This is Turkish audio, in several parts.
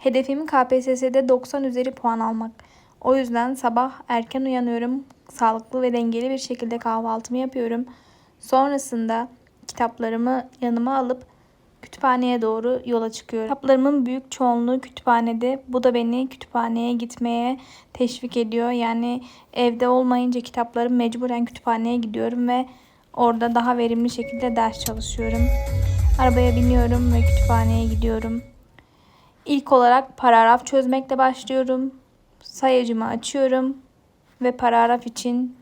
Hedefim KPSS'de 90 üzeri puan almak. O yüzden sabah erken uyanıyorum. Sağlıklı ve dengeli bir şekilde kahvaltımı yapıyorum. Sonrasında kitaplarımı yanıma alıp kütüphaneye doğru yola çıkıyorum. Kitaplarımın büyük çoğunluğu kütüphanede. Bu da beni kütüphaneye gitmeye teşvik ediyor. Yani evde olmayınca kitaplarım mecburen kütüphaneye gidiyorum ve orada daha verimli şekilde ders çalışıyorum. Arabaya biniyorum ve kütüphaneye gidiyorum. İlk olarak paragraf çözmekle başlıyorum. Sayacımı açıyorum ve paragraf için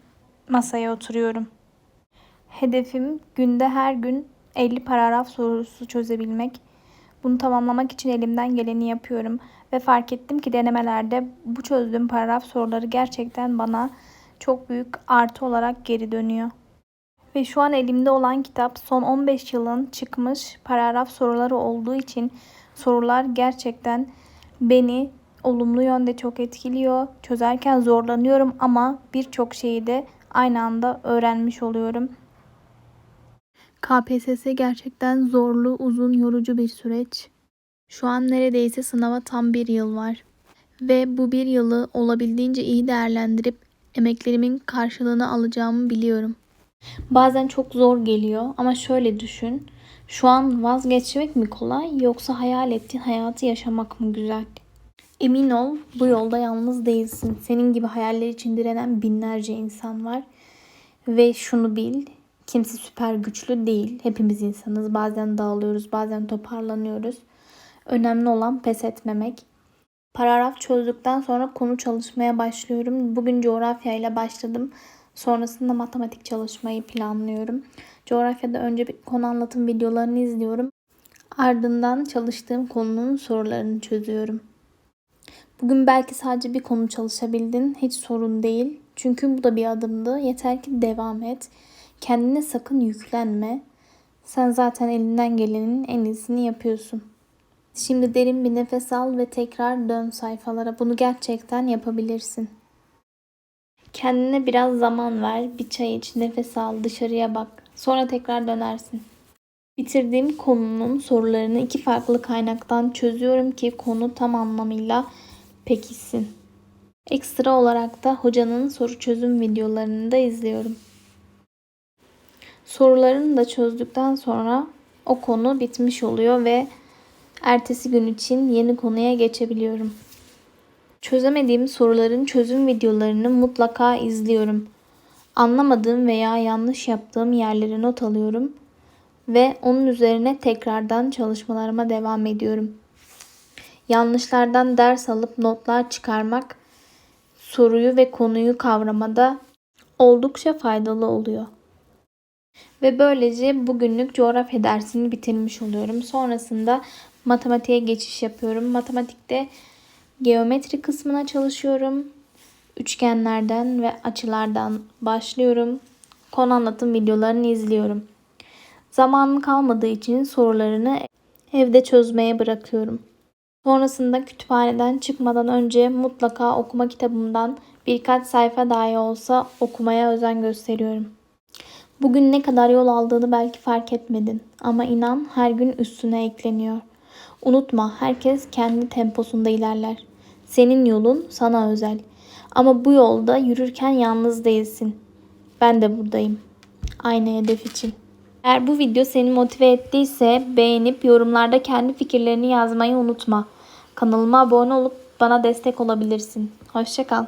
masaya oturuyorum. Hedefim günde her gün 50 paragraf sorusu çözebilmek. Bunu tamamlamak için elimden geleni yapıyorum ve fark ettim ki denemelerde bu çözdüğüm paragraf soruları gerçekten bana çok büyük artı olarak geri dönüyor. Ve şu an elimde olan kitap son 15 yılın çıkmış paragraf soruları olduğu için sorular gerçekten beni olumlu yönde çok etkiliyor. Çözerken zorlanıyorum ama birçok şeyi de aynı anda öğrenmiş oluyorum. KPSS gerçekten zorlu, uzun, yorucu bir süreç. Şu an neredeyse sınava tam bir yıl var. Ve bu bir yılı olabildiğince iyi değerlendirip emeklerimin karşılığını alacağımı biliyorum. Bazen çok zor geliyor ama şöyle düşün. Şu an vazgeçmek mi kolay yoksa hayal ettiğin hayatı yaşamak mı güzel? Emin ol bu yolda yalnız değilsin. Senin gibi hayaller için direnen binlerce insan var. Ve şunu bil, kimse süper güçlü değil. Hepimiz insanız. Bazen dağılıyoruz, bazen toparlanıyoruz. Önemli olan pes etmemek. Paragraf çözdükten sonra konu çalışmaya başlıyorum. Bugün coğrafya ile başladım. Sonrasında matematik çalışmayı planlıyorum. Coğrafyada önce bir konu anlatım videolarını izliyorum. Ardından çalıştığım konunun sorularını çözüyorum. Bugün belki sadece bir konu çalışabildin. Hiç sorun değil. Çünkü bu da bir adımdı. Yeter ki devam et. Kendine sakın yüklenme. Sen zaten elinden gelenin en iyisini yapıyorsun. Şimdi derin bir nefes al ve tekrar dön sayfalara. Bunu gerçekten yapabilirsin. Kendine biraz zaman ver, bir çay iç, nefes al, dışarıya bak. Sonra tekrar dönersin. Bitirdiğim konunun sorularını iki farklı kaynaktan çözüyorum ki konu tam anlamıyla pekişsin. Ekstra olarak da hocanın soru çözüm videolarını da izliyorum. Sorularını da çözdükten sonra o konu bitmiş oluyor ve ertesi gün için yeni konuya geçebiliyorum. Çözemediğim soruların çözüm videolarını mutlaka izliyorum. Anlamadığım veya yanlış yaptığım yerleri not alıyorum ve onun üzerine tekrardan çalışmalarıma devam ediyorum. Yanlışlardan ders alıp notlar çıkarmak soruyu ve konuyu kavramada oldukça faydalı oluyor. Ve böylece bugünlük coğrafya dersini bitirmiş oluyorum. Sonrasında matematiğe geçiş yapıyorum. Matematikte geometri kısmına çalışıyorum. Üçgenlerden ve açılardan başlıyorum. Konu anlatım videolarını izliyorum. Zamanım kalmadığı için sorularını evde çözmeye bırakıyorum. Sonrasında kütüphaneden çıkmadan önce mutlaka okuma kitabımdan birkaç sayfa dahi olsa okumaya özen gösteriyorum. Bugün ne kadar yol aldığını belki fark etmedin ama inan her gün üstüne ekleniyor. Unutma herkes kendi temposunda ilerler. Senin yolun sana özel. Ama bu yolda yürürken yalnız değilsin. Ben de buradayım. Aynı hedef için. Eğer bu video seni motive ettiyse beğenip yorumlarda kendi fikirlerini yazmayı unutma. Kanalıma abone olup bana destek olabilirsin. Hoşçakal.